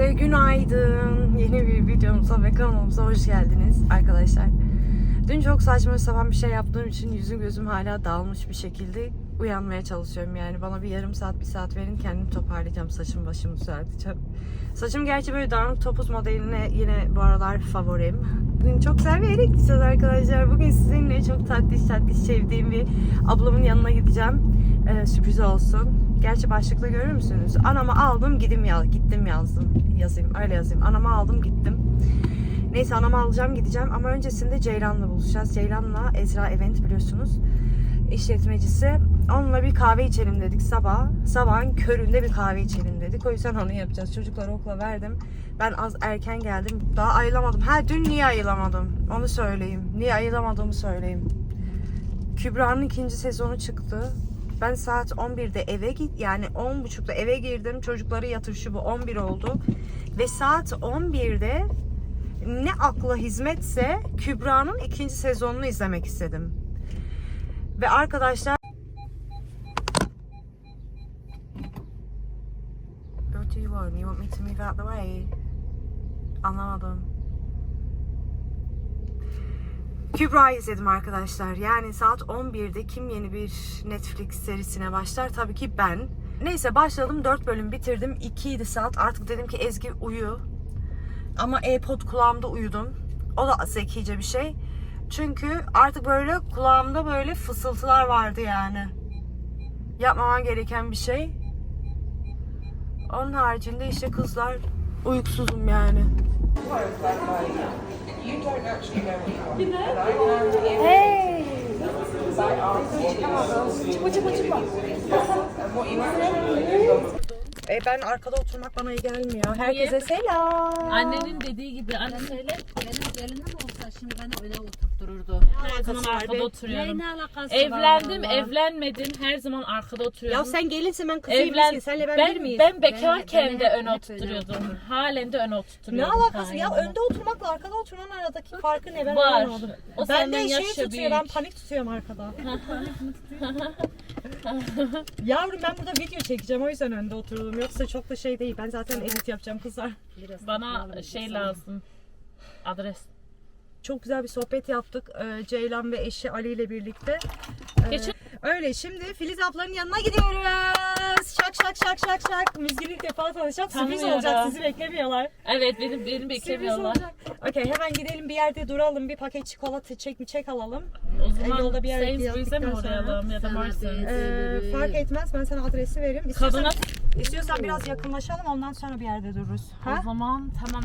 Herkese günaydın. Yeni bir videomuza ve kanalımıza hoş geldiniz arkadaşlar. Dün çok saçma sapan bir şey yaptığım için yüzüm gözüm hala dağılmış bir şekilde uyanmaya çalışıyorum. Yani bana bir yarım saat, bir saat verin kendimi toparlayacağım. Saçım başımı düzelteceğim. Saçım gerçi böyle dağınık topuz modeline yine bu aralar favorim. Bugün çok yere gideceğiz arkadaşlar. Bugün sizinle çok tatlış tatlış sevdiğim bir ablamın yanına gideceğim. Ee, sürpriz olsun. Gerçi başlıkta görür müsünüz? Anamı aldım gidim ya gittim yazdım. Yazayım öyle yazayım. Anamı aldım gittim. Neyse anamı alacağım gideceğim ama öncesinde Ceylan'la buluşacağız. Ceylan'la Ezra Event biliyorsunuz işletmecisi. Onunla bir kahve içelim dedik sabah. Sabahın köründe bir kahve içelim dedik. O yüzden onu yapacağız. Çocukları okula verdim. Ben az erken geldim. Daha ayılamadım. Ha dün niye ayılamadım? Onu söyleyeyim. Niye ayılamadığımı söyleyeyim. Kübra'nın ikinci sezonu çıktı. Ben saat 11'de eve git yani 10.30'da eve girdim. Çocukları yatır şu bu 11 oldu. Ve saat 11'de ne akla hizmetse Kübra'nın ikinci sezonunu izlemek istedim. Ve arkadaşlar What do you want? You want me to move out the way? Anlamadım. Kübra'yı izledim arkadaşlar. Yani saat 11'de kim yeni bir Netflix serisine başlar? Tabii ki ben. Neyse başladım. 4 bölüm bitirdim. 2 idi saat. Artık dedim ki Ezgi uyu. Ama AirPod kulağımda uyudum. O da zekice bir şey. Çünkü artık böyle kulağımda böyle fısıltılar vardı yani. Yapmamam gereken bir şey. Onun haricinde işte kızlar uykusuzum yani. Hey! E ben arkada oturmak bana iyi gelmiyor. Herkese selam. Annenin dediği gibi anne söyle. Benim gelinim olsa şimdi beni öyle oturttururdu. Her zaman var arkada oturuyorum. Ne alakası Evlendim, var? evlenmedim. Her zaman arkada oturuyorum. Ya sen gelinsin ben kızıyım. Evlen... Senle ben, ben, bir miyiz? ben bekarken Ben- de ben öne oturdum. Halen de öne ne oturtturuyordum. alakası ya? Önde oturmakla arkada oturmanın aradaki farkı ne ben Var. anlamadım. O ben senden de şey tutuyor, ben panik tutuyorum arkada. Yavrum ben burada video çekeceğim o yüzden önde oturdum. Yoksa çok da şey değil. Ben zaten edit yapacağım kızlar. Biraz Bana şey lazım. Adres. Çok güzel bir sohbet yaptık. Ee, Ceylan ve eşi Ali ile birlikte. Ee, Geçen- Öyle şimdi Filiz ablanın yanına gidiyoruz. Şak şak şak şak şak. Müzgül ilk defa tanışacak. Sürpriz olacak sizi beklemiyorlar. Evet benim beni Sürpriz beklemiyorlar. olacak. Okey hemen gidelim bir yerde duralım. Bir paket çikolata çek mi çek alalım. O zaman yolda bir yere Sainsbury's'e mi sonra- uğrayalım ya da bir- Ee, fark etmez ben sana adresi veririm. İstiyorsan, Kadına istiyorsan biraz yakınlaşalım ondan sonra bir yerde dururuz. Ha? o zaman tamam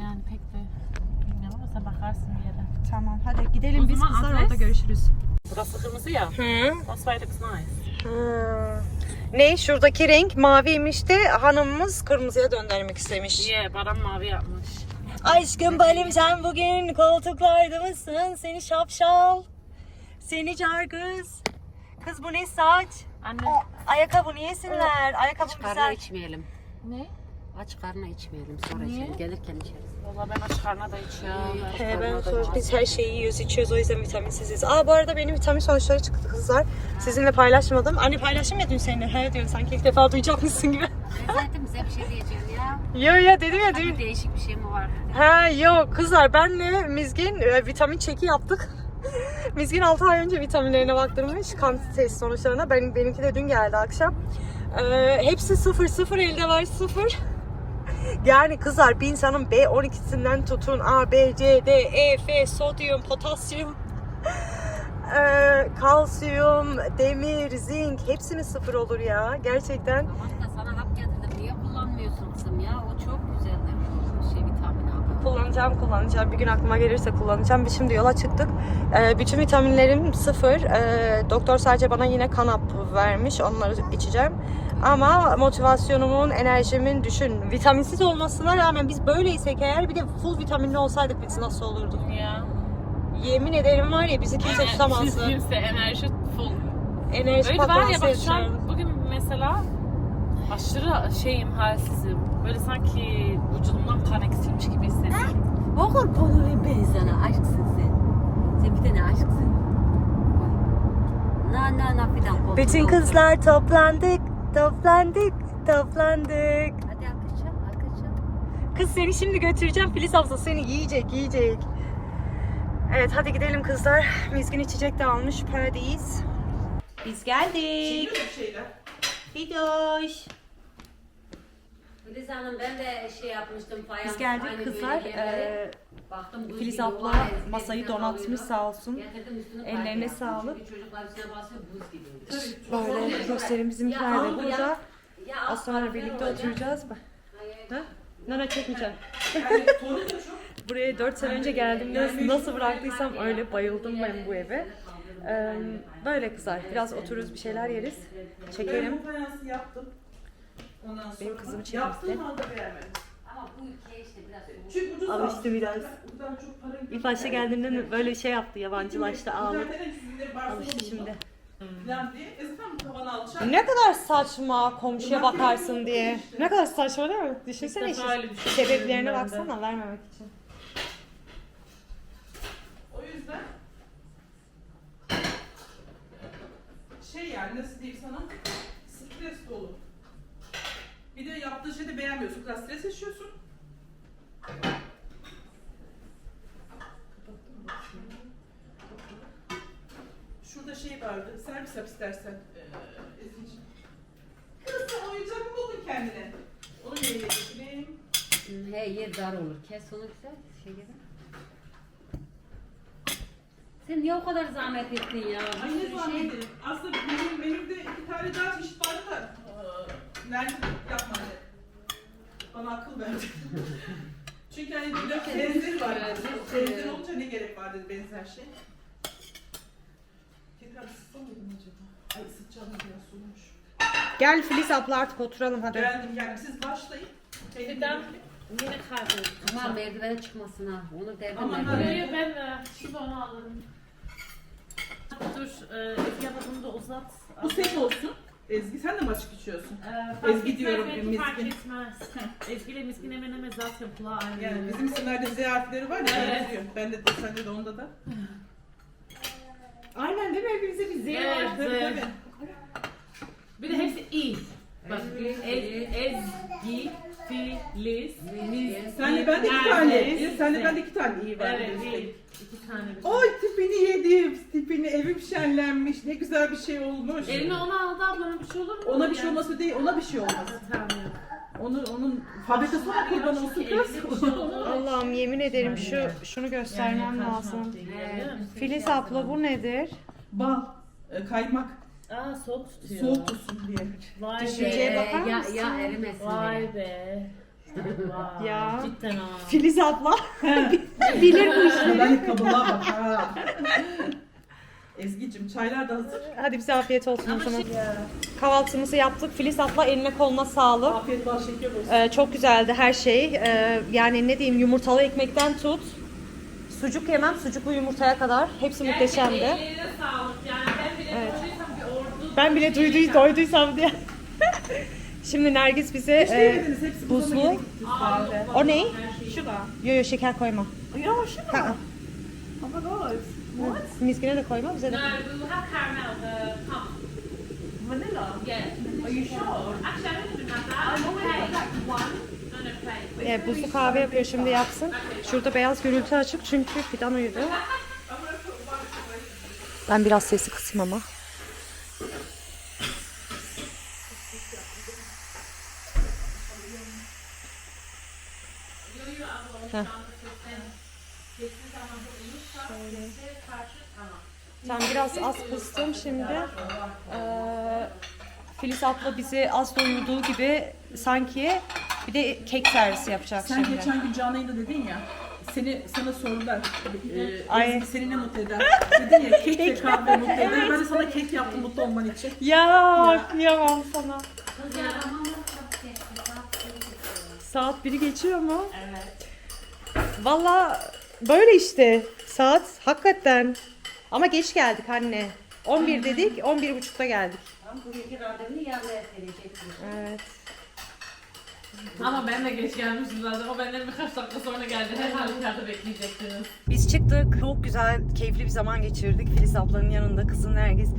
yani pek de bilmiyorum ama sen bakarsın bir yere. Tamam hadi gidelim O biz zaman kızlar adres? orada görüşürüz. Burası kırmızı ya. Hı. That's why it looks nice. Hmm. Ne? Şuradaki renk maviymiş de hanımımız kırmızıya döndürmek istemiş. Yeah, Baran mavi yapmış. Aşkım benim sen bugün koltuklarda mısın? Seni şapşal. Seni cargız. Kız bu ne saç? Anne. Ayakkabı niyesinler? Ayakkabı Aç karnına güzel. içmeyelim. Ne? Aç karnına içmeyelim. Sonra Niye? içelim. Gelirken içeriz. Valla ben aç karnına da içiyorum. He, ben sonra biz her şeyi yiyoruz, içiyoruz o yüzden vitaminsiziz. Aa bu arada benim vitamin sonuçları çıktı kızlar. Sizinle paylaşmadım. Anne paylaştım ya dün seninle. He diyorum sanki ilk defa duyacakmışsın gibi. Ben zaten bize bir şey diyeceğim ya. yo yo dedim ya dün. Bir değişik bir şey mi var? Ha yok kızlar benle Mizgin e, vitamin çeki yaptık. Mizgin 6 ay önce vitaminlerine baktırmış kan test sonuçlarına. Benim, benimki de dün geldi akşam. Ee, hepsi sıfır sıfır elde var sıfır. Yani kızlar bir insanın B12'sinden tutun A, B, C, D, E, F, sodyum, potasyum, ee, kalsiyum, demir, zinc hepsi mi sıfır olur ya gerçekten. Tamam da sana hap getirdim. Niye kullanmıyorsun kızım ya? O çok güzeldir. Şey vitamin hapı. Kullanacağım kullanacağım. Bir gün aklıma gelirse kullanacağım. Biz şimdi yola çıktık. Ee, bütün vitaminlerim sıfır. Ee, doktor sadece bana yine kan hapı vermiş. Onları içeceğim. Ama motivasyonumun, enerjimin düşün. Vitaminsiz olmasına rağmen biz böyleysek eğer bir de full vitaminli olsaydık biz nasıl olurduk? Ya. Yemin ederim var ya bizi kimse tutamazdı. Kimse enerji full. Enerji Öyle var ya patlaması bak şu an bugün mesela aşırı şeyim halsizim. Böyle sanki vücudumdan kan eksilmiş gibi hissediyorum. Okur konuyu ben sana. Aşksın sen. Sen bir tane aşksın. Na na na fidan. Bütün kızlar toplandık, toplandık, toplandık. Hadi alkışla, alkışla. Kız seni şimdi götüreceğim. Filiz abla seni yiyecek, yiyecek. Evet hadi gidelim kızlar. Mizgin içecek de almış. Paradis. Biz geldik. Fidoş. Filiz Hanım ben de şey yapmıştım. Fayans, Biz geldik kızlar. Ee, Baktım Filiz abla masayı donatmış sağ olsun. Ellerine sağlık. Böyle gösterim bizimkiler de Ya, burada. Az sonra birlikte oturacağız. Ha? Nana çekmeyeceğim. Buraya 4 sene önce geldiğimde nasıl bıraktıysam öyle bayıldım ben bu eve. Ee, böyle kızlar. Biraz otururuz bir şeyler yeriz. Çekelim. Ben bu fayansı yaptım. Ondan sonra Benim kızımı çekmişti. Yaptığım halde beğenmedim. Ama bu ülke işte biraz soğuk. Çünkü ucuz Alıştı biraz. Buradan çok para İlk başta geldiğimde böyle şey yaptı, yabancılaştı, ağladı. Alıştı şimdi. Falan diye. E zaten bu tavana alacak. Ne kadar saçma komşuya bakarsın diye. Ne kadar saçma değil mi? Düşünsene İlk defa öyle işte. düşünüyorum Sebeplerine ben de. baksana vermemek için. O yüzden şey yani nasıl diyeyim sana stres dolu. Bir de yaptığı şeyi de beğenmiyorsun. Biraz stres yaşıyorsun. Şurada şey vardı. Servis yap istersen. Ee. Kız sen oyuncak mı buldun kendine? Onu nereye getireyim? Hı, He yer dar olur. Kes onu güzel şey gibi. Sen niye o kadar zahmet ettin ya? Bir Ay ne sürü zahmet şey-. Aslında benim, benim de iki tane daha çeşit vardı da. Nerede yapma anne. Bana akıl verdi. Çünkü hani bir de benzer var. Benzer olunca ne gerek var dedi benzer şey. Tekrar ısıtsam mıydım acaba? Ay ısıtacağım biraz soğumuş. Gel Filiz abla artık oturalım hadi. Beğendim yani siz başlayın. Fidan yine kayboldu. Aman merdivene çıkmasın ha. Onu derdim Aman ben. ben de şimdi onu alırım. Dur, e, bunu da uzat. Bu set olsun. Ezgi sen de mi açık içiyorsun? Ee, fark Ezgi etmez, diyorum, belki fark Mizgin. etmez. Ezgi ile Mizgin hemen hemen zaten kulağı aynı. Yani bizim isimlerde Z harfleri var ya Evet. benziyor. Ben de sende de onda da. Aynen değil mi? Hepimize bir Z Evet, Tabii Z. tabii. Bir de hepsi İ. Bak, Ezgi, Ez, Ezgi, Filiz, Miz. Senle ben de iki tane. Senle ben de iki tane iyi var. Evet, iyi. İki tane bir. Oy tipini yedim. Tipini evim şenlenmiş. Ne güzel bir şey olmuş. Eline onu aldı ablana bir şey olur mu? Ona bir şey olması değil, ona bir şey olmaz. Tamam. Onun onun fabrikasına kurban olsun kız. şey. Allah'ım yemin ederim şu şunu göstermem lazım. Musun? Filiz abla bu nedir? Bal, e, kaymak, Aa soğuk tutuyor. soğuk tutsun diye. Vay Düşünceye be. bakar ya, mısın? ya erimesin. Vay be. Vay. Ya. Cidden ha. Filiz abla bilir bu işleri. Ben kabılığa bak ha. Ezgi'cim çaylar da hazır. Hadi bize afiyet olsun o Ama zaman. şey- Kahvaltımızı yaptık. Filiz abla eline koluna sağlık. Afiyet bal şeker olsun. Ee, çok güzeldi her şey. Ee, yani ne diyeyim yumurtalı ekmekten tut. Sucuk yemem, sucuklu yumurtaya kadar. Hepsi muhteşemdi. Gerçekten ellerine sağlık. Yani ben bile Evet. duyduysam bir ordu. Ben bile duyduy, doyduysam diye. Şimdi Nergis bize e, buzlu. o ne? Da. Yo yo şeker koyma. Ya şu Ha. Oh my god. What? Mizgine de koyma bize de. No, we will have caramel, the pump. Vanilla. Yeah. Are you sure? Actually, I don't even have that. I'm okay. One. No, no, plate. E, buzlu kahve yapıyor şimdi yapsın. Şurada beyaz gürültü açık çünkü Fidan uyudu. Ben biraz sesi kısayım ama. Tamam biraz az kıstım şimdi. Ee, Filiz abla bizi az doyurduğu gibi sanki bir de kek servisi yapacak Sen şimdi. geçen gün canlı yayında dedin ya. Seni sana sorular. Ee, Ay. Ezgi seni ne mutlu eder? Dedin ya kek ve kahve mutlu eder. Ben de sana kek yaptım mutlu olman için. Ya kıyamam sana. Saat biri geçiyor mu? Evet. Valla böyle işte saat hakikaten. Ama geç geldik anne. 11 dedik 11.30'da geldik. Ama bugünkü randevunu yarın erteleyecektim. Evet. Ama ben de geç gelmişim zaten. O benden birkaç dakika sonra geldi. Her halükarda bekleyecektiniz. Biz çıktık. Çok güzel, keyifli bir zaman geçirdik. Filiz ablanın yanında kızım Nergis.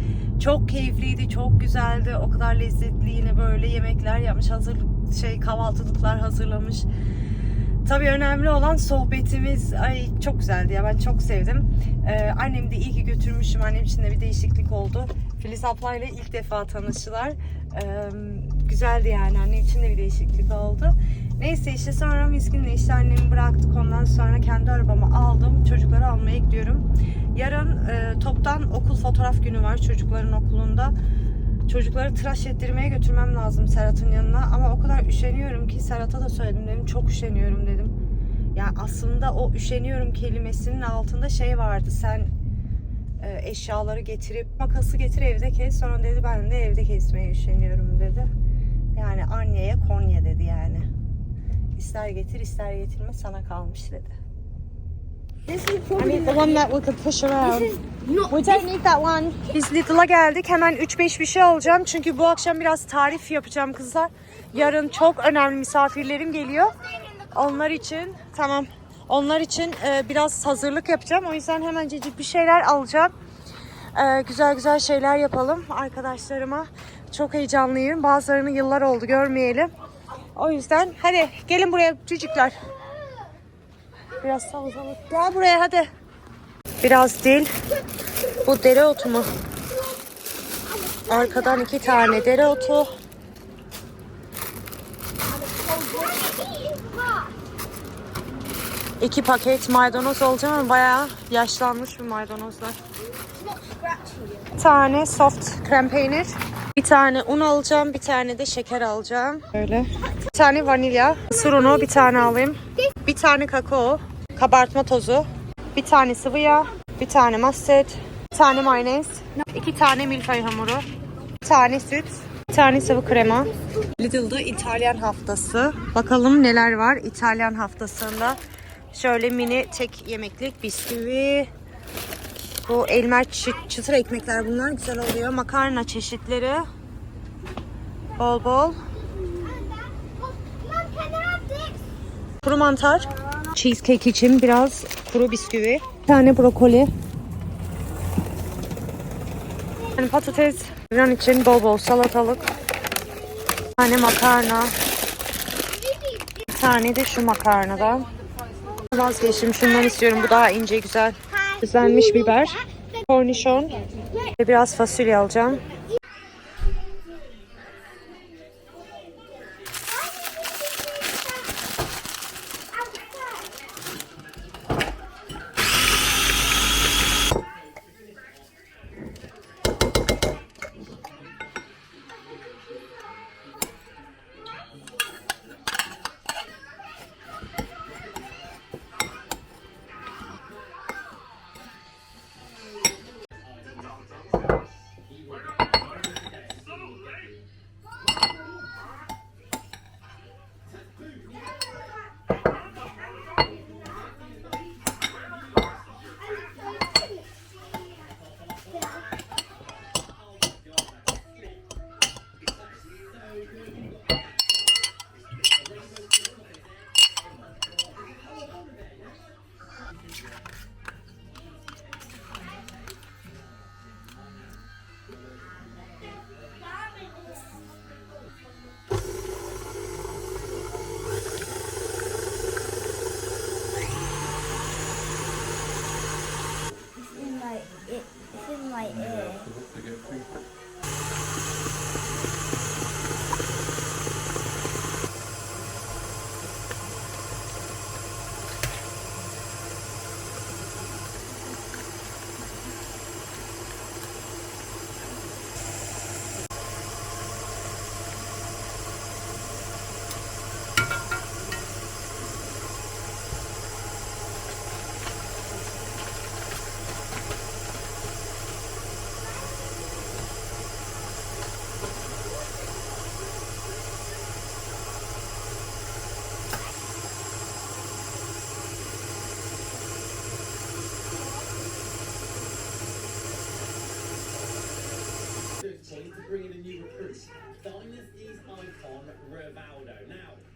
Çok keyifliydi, çok güzeldi. O kadar lezzetli yine böyle yemekler yapmış, hazır şey kahvaltılıklar hazırlamış. Tabii önemli olan sohbetimiz. Ay çok güzeldi ya ben çok sevdim. Ee, annem de iyi ki götürmüşüm. Annem için de bir değişiklik oldu. Filiz ablayla ilk defa tanıştılar. Ee, güzeldi yani annem için de bir değişiklik oldu. Neyse işte sonra miskinle işte annemi bıraktık. Ondan sonra kendi arabamı aldım. Çocukları almaya gidiyorum. Yarın e, toptan okul fotoğraf günü var çocukların okulunda. Çocukları tıraş ettirmeye götürmem lazım Serhat'ın yanına. Ama o kadar üşeniyorum ki Serhat'a da söyledim dedim. Çok üşeniyorum dedim. Yani aslında o üşeniyorum kelimesinin altında şey vardı. Sen e, eşyaları getirip makası getir evde kes. Sonra dedi ben de evde kesmeye üşeniyorum dedi. Yani anneye Konya dedi yani. İster getir ister getirme sana kalmış dedi. I probably need the one that we could push around. not. We don't need that one. Biz Lidl'a geldik. Hemen 3-5 bir şey alacağım. Çünkü bu akşam biraz tarif yapacağım kızlar. Yarın çok önemli misafirlerim geliyor. Onlar için tamam. Onlar için e, biraz hazırlık yapacağım. O yüzden hemencecik bir şeyler alacağım. E, güzel güzel şeyler yapalım arkadaşlarıma. Çok heyecanlıyım. Bazılarını yıllar oldu görmeyelim. O yüzden hadi gelin buraya çocuklar. Biraz salatalık. Gel buraya hadi. Biraz dil. Bu dereotu mu? Arkadan iki tane dereotu. İki paket maydanoz alacağım ama bayağı yaşlanmış bir maydanozlar. Bir tane soft krem peynir. Bir tane un alacağım, bir tane de şeker alacağım. Böyle. Bir tane vanilya, mısır unu bir tane alayım. Bir tane kakao, kabartma tozu, bir tane sıvı yağ, bir tane mustard, bir tane mayonez, iki tane milföy hamuru, bir tane süt, bir tane sıvı krema. Lidl'da İtalyan haftası. Bakalım neler var İtalyan haftasında. Şöyle mini tek yemeklik bisküvi. Bu elmer çı- çıtır ekmekler bunlar güzel oluyor. Makarna çeşitleri. Bol bol. Kuru mantar. Cheesecake için biraz kuru bisküvi. Bir tane brokoli. Yani patates. Bir için bol bol salatalık. Bir tane makarna. Bir tane de şu makarnadan. Vazgeçtim. Şundan istiyorum. Bu daha ince güzel. Düzenmiş biber. Kornişon. Ve biraz fasulye alacağım.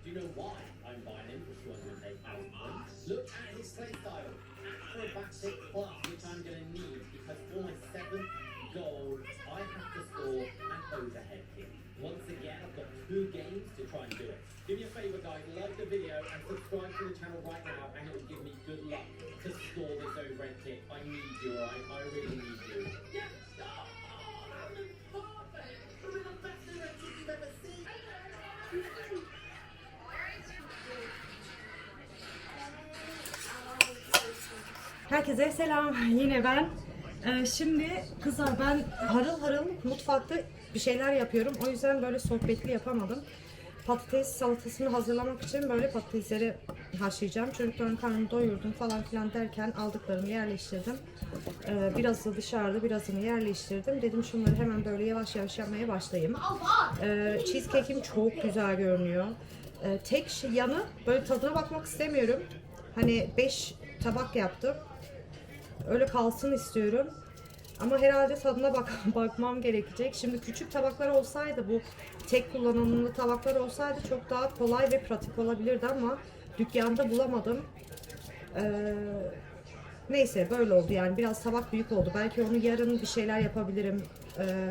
Do you know why I'm buying him for 208,000 points? Look at his play style. Acrobatic plus, which I'm going to need because for my seventh goal, I have to score an overhead kick. Once again, I've got two games to try and do it. Do me a favour, guys, like the video and subscribe to the channel right now and it will give me good luck to score this overhead kick. I need you, alright? I really need you. Herkese selam. Yine ben. Ee, şimdi kızlar ben harıl harıl mutfakta bir şeyler yapıyorum. O yüzden böyle sohbetli yapamadım. Patates salatasını hazırlamak için böyle patatesleri haşlayacağım. Çocukların karnını doyurdum falan filan derken aldıklarımı yerleştirdim. Ee, birazı dışarıda birazını yerleştirdim. Dedim şunları hemen böyle yavaş yavaş yapmaya başlayayım. Ee, cheesecake'im çok güzel görünüyor. Ee, tek yanı böyle tadına bakmak istemiyorum. Hani 5 tabak yaptım. Öyle kalsın istiyorum. Ama herhalde tadına bak bakmam gerekecek. Şimdi küçük tabaklar olsaydı bu tek kullanımlı tabaklar olsaydı çok daha kolay ve pratik olabilirdi ama dükkanda bulamadım. Ee, neyse böyle oldu yani biraz tabak büyük oldu. Belki onu yarın bir şeyler yapabilirim. Ee,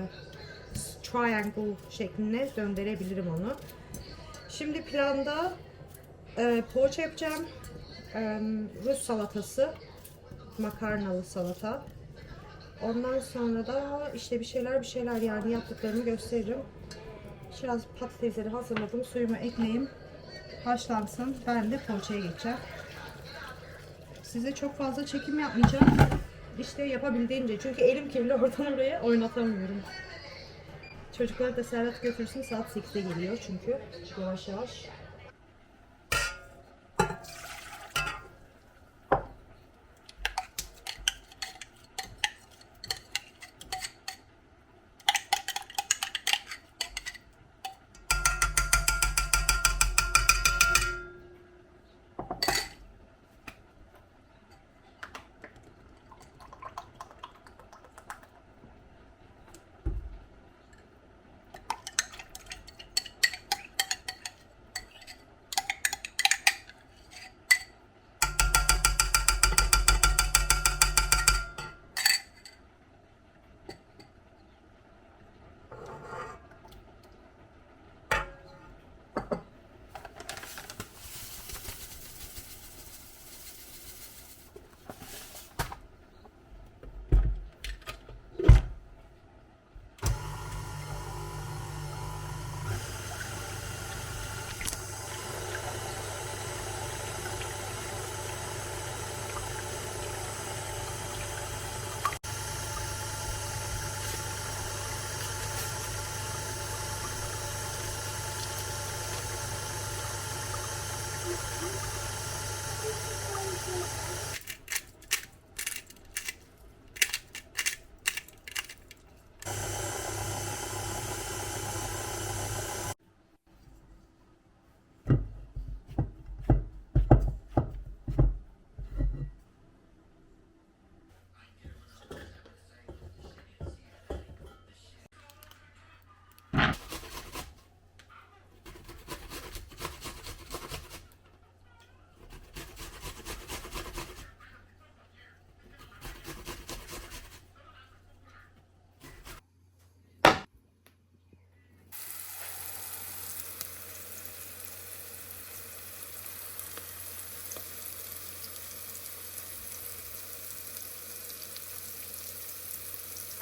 triangle şeklinde döndürebilirim onu. Şimdi planda e, poğaça yapacağım. E, Rus salatası, makarnalı salata. Ondan sonra da işte bir şeyler bir şeyler yani yaptıklarımı gösteririm. Biraz patatesleri hazırladım. Suyumu ekleyeyim. Haşlansın. Ben de poğaçaya geçeceğim. Size çok fazla çekim yapmayacağım. İşte yapabildiğince. Çünkü elim kirli oradan oraya oynatamıyorum. Çocukları da Serhat götürsün saat 8'de geliyor çünkü. Yavaş yavaş.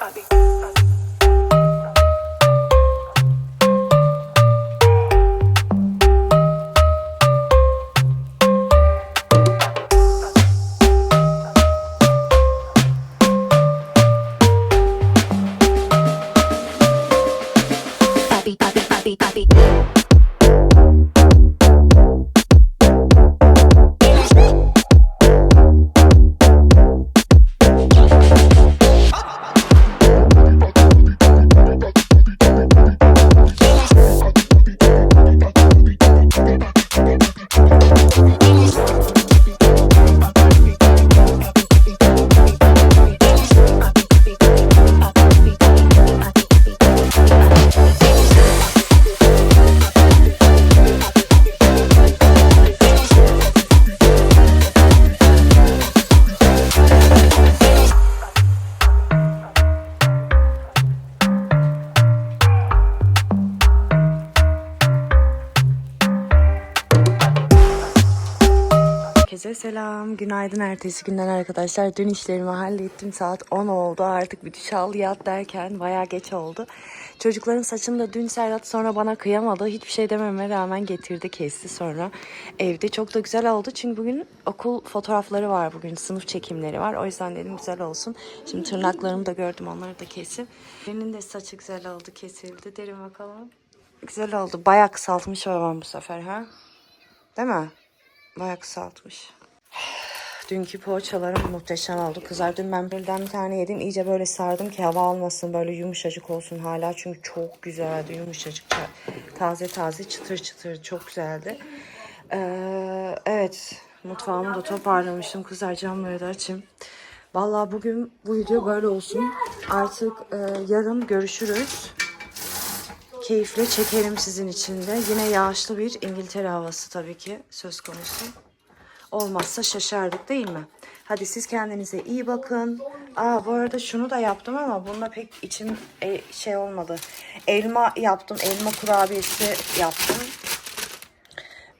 Bobby. Selam. Günaydın ertesi günden arkadaşlar. Dün işlerimi hallettim. Saat 10 oldu. Artık bir duş al yat derken bayağı geç oldu. Çocukların saçını da dün Serhat sonra bana kıyamadı. Hiçbir şey dememe rağmen getirdi kesti sonra. Evde çok da güzel oldu. Çünkü bugün okul fotoğrafları var bugün. Sınıf çekimleri var. O yüzden dedim güzel olsun. Şimdi tırnaklarımı da gördüm. Onları da kesin. Birinin de saçı güzel oldu. Kesildi. Derin bakalım. Güzel oldu. Bayağı kısaltmış babam bu sefer ha. Değil mi? Bayağı kısaltmış. Dünkü poğaçalarım muhteşem oldu. Kızlar dün ben birden bir tane yedim. İyice böyle sardım ki hava almasın. Böyle yumuşacık olsun hala. Çünkü çok güzeldi. Yumuşacık. Taze taze çıtır çıtır. Çok güzeldi. Ee, evet. Mutfağımı da toparlamıştım. Kızlar camları da açayım. Vallahi bugün bu video böyle olsun. Artık e, yarın görüşürüz keyifle çekerim sizin için de. Yine yağışlı bir İngiltere havası tabii ki söz konusu. Olmazsa şaşardık değil mi? Hadi siz kendinize iyi bakın. Aa bu arada şunu da yaptım ama bununla pek içim e, şey olmadı. Elma yaptım. Elma kurabiyesi yaptım.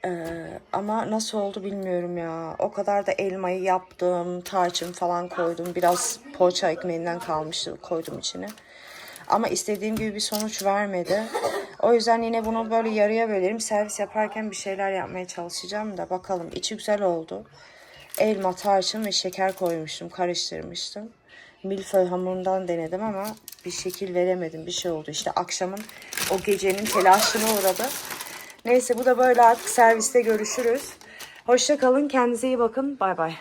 Ee, ama nasıl oldu bilmiyorum ya. O kadar da elmayı yaptım. Tarçın falan koydum. Biraz poğaça ekmeğinden kalmıştı. Koydum içine. Ama istediğim gibi bir sonuç vermedi. O yüzden yine bunu böyle yarıya bölerim. Servis yaparken bir şeyler yapmaya çalışacağım da bakalım. İçi güzel oldu. Elma, tarçın ve şeker koymuştum. Karıştırmıştım. Milföy hamurundan denedim ama bir şekil veremedim. Bir şey oldu. İşte akşamın o gecenin telaşına uğradı. Neyse bu da böyle artık serviste görüşürüz. Hoşça kalın. Kendinize iyi bakın. Bay bay.